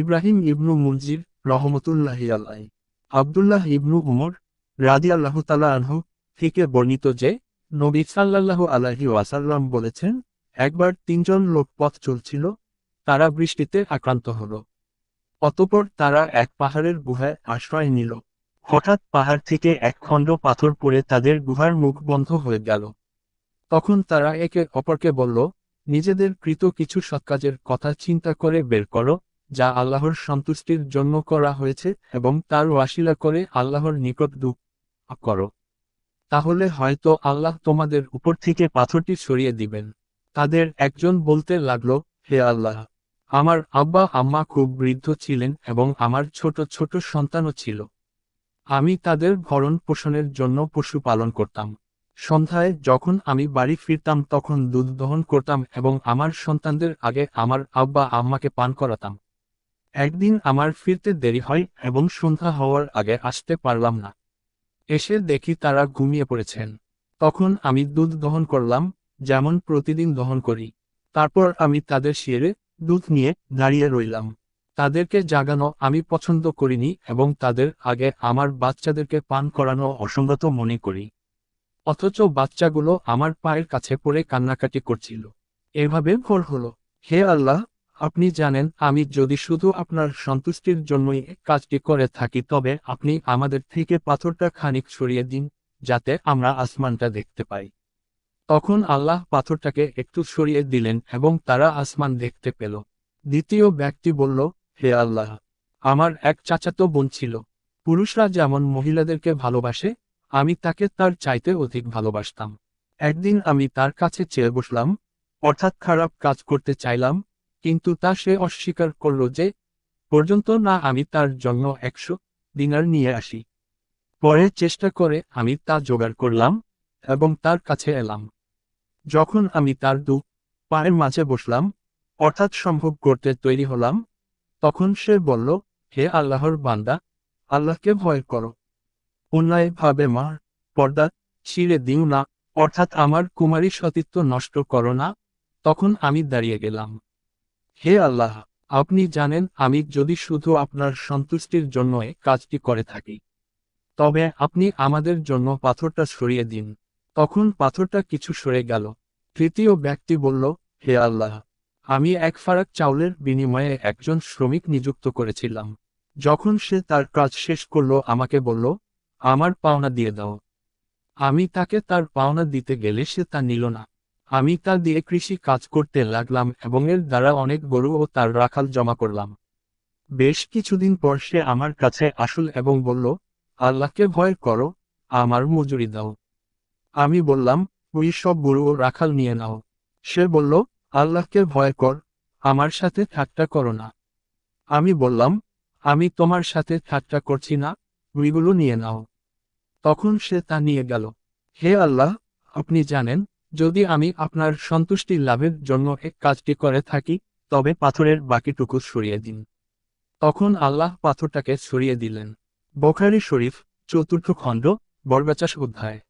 ইব্রাহিম ইবনু মুনজির রহমতুল্লাহ আল্লাহ আবদুল্লাহ ইবনু উমর রাদি আল্লাহ তালা আনহু থেকে বর্ণিত যে, নবী সাল্লাল্লাহ আলাহি ওয়াসাল্লাম বলেছেন, একবার তিনজন লোক পথ চলছিল, তারা বৃষ্টিতে আক্রান্ত হল। অতপর তারা এক পাহাড়ের গুহায় আশ্রয় নিল। হঠাৎ পাহাড় থেকে এক খণ্ড পাথর পড়ে তাদের গুহার মুখ বন্ধ হয়ে গেল। তখন তারা একে অপরকে বলল, নিজেদের কৃত কিছু সৎকাজের কথা চিন্তা করে বের করো যা আল্লাহর সন্তুষ্টির জন্য করা হয়েছে এবং তার ওয়াসিলা করে আল্লাহর নিকট দুঃখ করো। তাহলে হয়তো আল্লাহ তোমাদের উপর থেকে পাথরটি সরিয়ে দিবেন। তাদের একজন বলতে লাগল, হে আল্লাহ, আমার আব্বা আম্মা খুব বৃদ্ধ ছিলেন এবং আমার ছোট ছোট সন্তানও ছিল। আমি তাদের ভরণ পোষণের জন্য পশু পালন করতাম। সন্ধ্যায় যখন আমি বাড়ি ফিরতাম তখন দুধ দহন করতাম এবং আমার সন্তানদের আগে আমার আব্বা আম্মাকে পান করাতাম। একদিন আমার ফিরতে দেরি হয় এবং সন্ধ্যা হওয়ার আগে আসতে পারলাম না। এসে দেখি তারা ঘুমিয়ে পড়েছেন। তখন আমি দুধ দহন করলাম, যেমন প্রতিদিন দহন করি। তারপর আমি তাদের শিরে দুধ নিয়ে দাঁড়িয়ে রইলাম। তাদেরকে জাগানো আমি পছন্দ করিনি এবং তাদের আগে আমার বাচ্চাদেরকে পান করানো অসঙ্গত মনে করি। অথচ বাচ্চাগুলো আমার পায়ের কাছে পড়ে কান্নাকাটি করছিল। এভাবে ভোর হলো। হে আল্লাহ! আপনি জানেন, আমি যদি শুধু আপনার সন্তুষ্টির জন্যই কাজটি করে থাকি, তবে আপনি আমাদের থেকে পাথরটা খানিক সরিয়ে দিন, যাতে আমরা আসমানটা দেখতে পাই। তখন আল্লাহ পাথরটাকে একটু সরিয়ে দিলেন এবং তারা আসমান দেখতে পেল। দ্বিতীয় ব্যক্তি বলল, হে আল্লাহ, আমার এক চাচাতো বোন ছিল। পুরুষরা যেমন মহিলাদেরকে ভালোবাসে, আমি তাকে তার চাইতে অধিক ভালোবাসতাম। একদিন আমি তার কাছে চেয়ে বসলাম, অর্থাৎ খারাপ কাজ করতে চাইলাম কিন্তু তা সে অস্বীকার করল যে, পর্যন্ত না আমি তার জন্য একশো দিনার নিয়ে আসি। পরে চেষ্টা করে আমি তা জোগাড় করলাম এবং তার কাছে এলাম। যখন আমি তার দু পায়ের মাঝে বসলাম, অর্থাৎ সম্ভব করতে তৈরি হলাম, তখন সে বলল, হে আল্লাহর বান্দা, আল্লাহকে ভয় করো। অন্যায় ভাবে মার পর্দা ছিঁড়ে দিও না, অর্থাৎ আমার কুমারী সতীত্ব নষ্ট করো না। তখন আমি দাঁড়িয়ে গেলাম। হে আল্লাহ, আপনি জানেন আমি যদি শুধু আপনার সন্তুষ্টির জন্য কাজটি করে থাকি, তবে আপনি আমাদের জন্য পাথরটা সরিয়ে দিন। তখন পাথরটা কিছু সরে গেল। তৃতীয় ব্যক্তি বলল, হে আল্লাহ, আমি এক ফারাক চাউলের বিনিময়ে একজন শ্রমিক নিযুক্ত করেছিলাম। যখন সে তার কাজ শেষ করল, আমাকে বলল, আমার পাওনা দিয়ে দাও। আমি তাকে তার পাওনা দিতে গেলে সে তা নিল না। আমি তা দিয়ে কৃষি কাজ করতে লাগলাম এবং এর দ্বারা অনেক গরু ও তার রাখাল জমা করলাম। বেশ কিছুদিন পর সে আমার কাছে আসল এবং বলল, আল্লাহকে ভয় করো, আমার মজুরি দাও। আমি বললাম, ওই সব গরু ও রাখাল নিয়ে নাও। সে বলল, আল্লাহকে ভয় কর, আমার সাথে ঠাট্টা করো না। আমি বললাম, আমি তোমার সাথে ঠাট্টা করছি না, ওইগুলো নিয়ে নাও। তখন সে তা নিয়ে গেল, হে আল্লাহ, আপনি জানেন যদি আমি আপনার সন্তুষ্টি লাভের জন্য এক কাজটি করে থাকি, তবে পাথরের বাকিটুকু সরিয়ে দিন। তখন আল্লাহ পাথরটাকে সরিয়ে দিলেন। বোখারি শরীফ, চতুর্থ খণ্ড বরগাচাস অধ্যায়।